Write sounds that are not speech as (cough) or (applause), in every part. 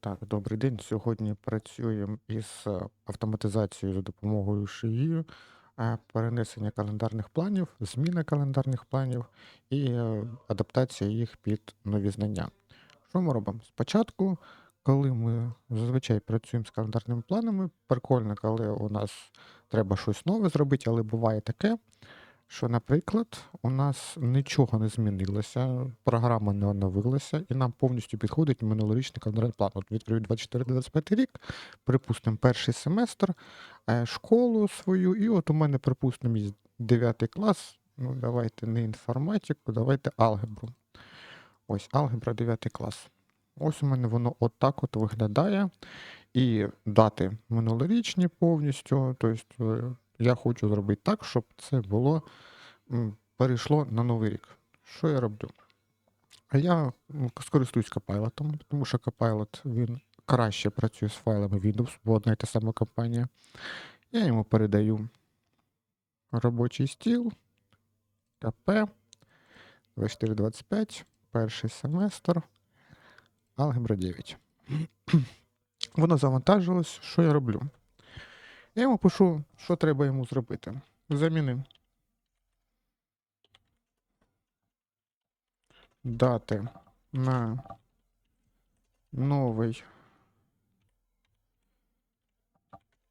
Так, добрий день. Сьогодні працюємо із е, автоматизацією за допомогою шиї, е, перенесення календарних планів, зміни календарних планів і е, адаптація їх під нові знання. Що ми робимо? Спочатку, коли ми зазвичай працюємо з календарними планами, прикольно, коли у нас треба щось нове зробити, але буває таке, що, наприклад, у нас нічого не змінилося, програма не оновилася, і нам повністю підходить минулорічний календарний план. От відкрию 24-25 рік, припустимо, перший семестр, е, школу свою, і от у мене, припустимо, є 9 клас. Ну, давайте не інформатику, давайте алгебру. Ось алгебра 9 клас. Ось у мене воно отак от виглядає. І дати минулорічні повністю. Тобто я хочу зробити так, щоб це було перейшло на новий рік. Що я роблю? А я скористуюсь Copilot, тому що Copilot він краще працює з файлами Windows, бо одна і та сама компанія. Я йому передаю робочий стіл, КП 2425, перший семестр, алгебра 9. (clears throat) Воно завантажилось. Що я роблю? Я йому пишу, що треба йому зробити. Заміни. Дати на новий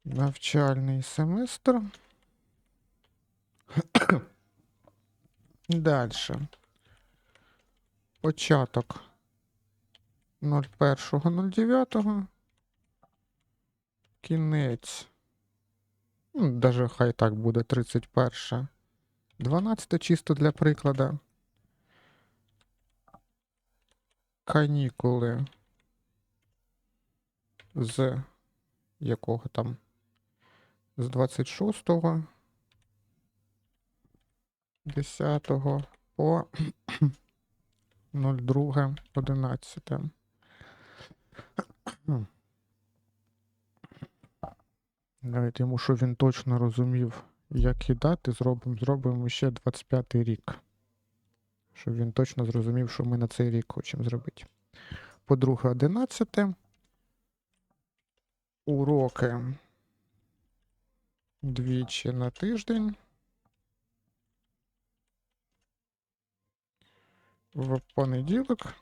навчальний семестр. (coughs) Далі. Початок 01.09. Кінець. Ну, даже хай так буде 31. 12 чисто для прикладу. Канікули з якого там? З 26 10 по (clears throat) 02 11. Давайте йому, щоб він точно розумів, як і дати, зробимо, зробимо ще 25-й рік. Щоб він точно зрозумів, що ми на цей рік хочемо зробити. По-друге, 11. Уроки двічі на тиждень. В понеділок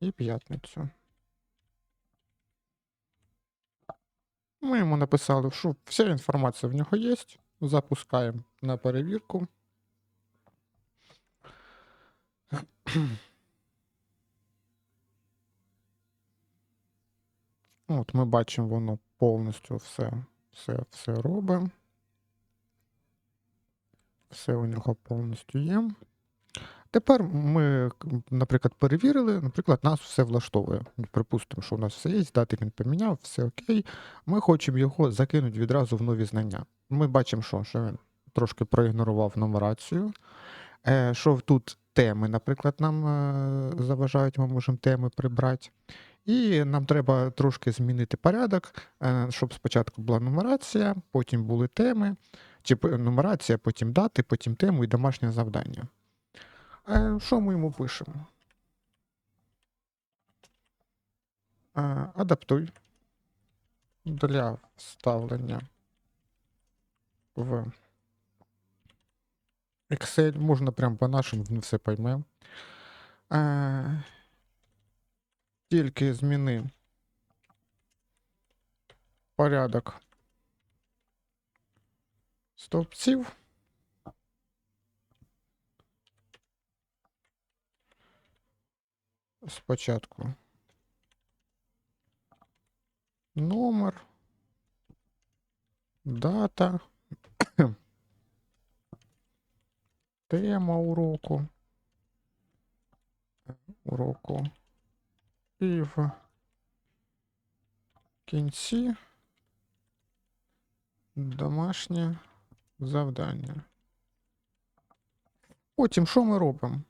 і п'ятницю. Ми йому написали, що вся інформація в нього є. Запускаємо на перевірку. От ми бачимо, воно повністю все, все, все робить. Все у нього повністю є. Тепер ми, наприклад, перевірили, наприклад, нас все влаштовує. Припустимо, що у нас все є, дати він поміняв, все окей. Ми хочемо його закинути відразу в нові знання. Ми бачимо, що, що він трошки проігнорував нумерацію. Е, що тут теми, наприклад, нам е, заважають, ми можемо теми прибрати. І нам треба трошки змінити порядок, е, щоб спочатку була нумерація, потім були теми, чи нумерація, потім дати, потім тему і домашнє завдання. Що ми йому пишемо? Адаптуй для вставлення в Excel. Можна прям по-нашому, він все пойме. Е, Тільки зміни порядок стовпців. Спочатку. Номер, дата, (coughs) тема уроку, уроку. І в кінці. Домашнє завдання. Потім що ми робимо?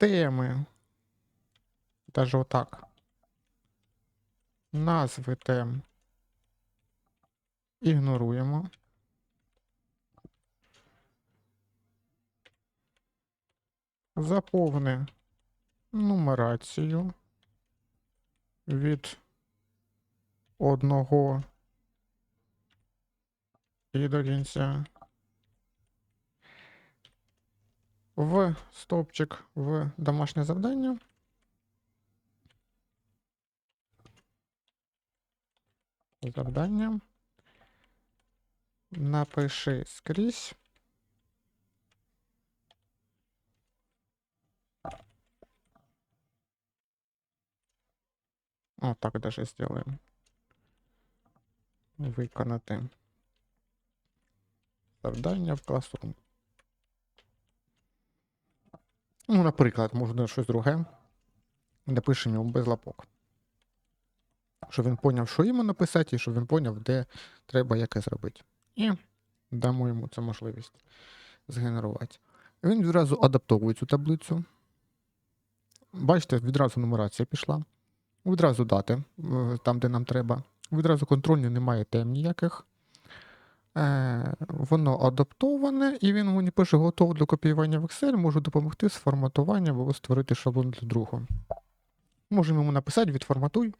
Теми. Даже отак. Назви тем. Ігноруємо. Заповни нумерацію від одного і до кінця. В стовпчик в домашнє завдання. Завдання. Напиши скрізь. О, так даже сделаем. Виконати. Завдання в Classroom. Ну, наприклад, можна щось друге. Напишемо йому без лапок. Щоб він поняв, що йому написати, і щоб він поняв, де треба яке зробити. І дамо йому цю можливість згенерувати. Він відразу адаптовує цю таблицю. Бачите, відразу нумерація пішла. Відразу дати, е, там, де нам треба. Відразу контрольні немає тем ніяких. Е, воно адаптоване, і він мені пише, готово до копіювання в Excel, можу допомогти з форматуванням або створити шаблон для другого. Можемо йому написати, відформатуй.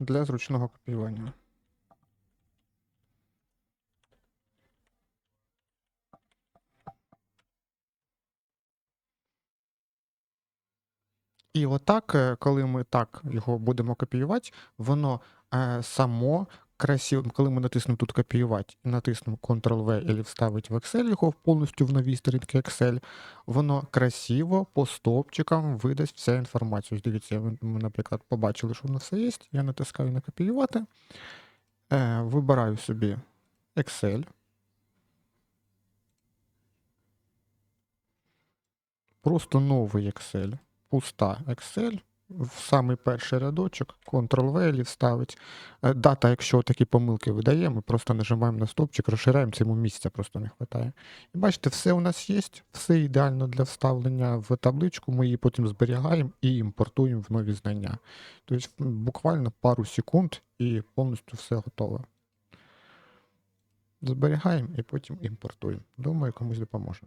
Для зручного копіювання. І отак, е, коли ми так його будемо копіювати, воно само красиво, коли ми натиснемо тут копіювати і натиснемо Ctrl-V і вставити в Excel його повністю в новій сторінці Excel, воно красиво по стопчикам видасть вся інформацію. Дивіться, ми, наприклад, побачили, що воно все є. Я натискаю на копіювати, е, вибираю собі Excel. Просто новий Excel пуста Excel, в самий перший рядочок, Ctrl-V і вставить. Е, Дата, якщо такі помилки видає, ми просто нажимаємо на стопчик, розширяємо, це йому місця просто не вистачає. І бачите, все у нас є, все ідеально для вставлення в табличку, ми її потім зберігаємо і імпортуємо в нові знання. Тобто буквально пару секунд і повністю все готове. Зберігаємо і потім імпортуємо. Думаю, комусь допоможе.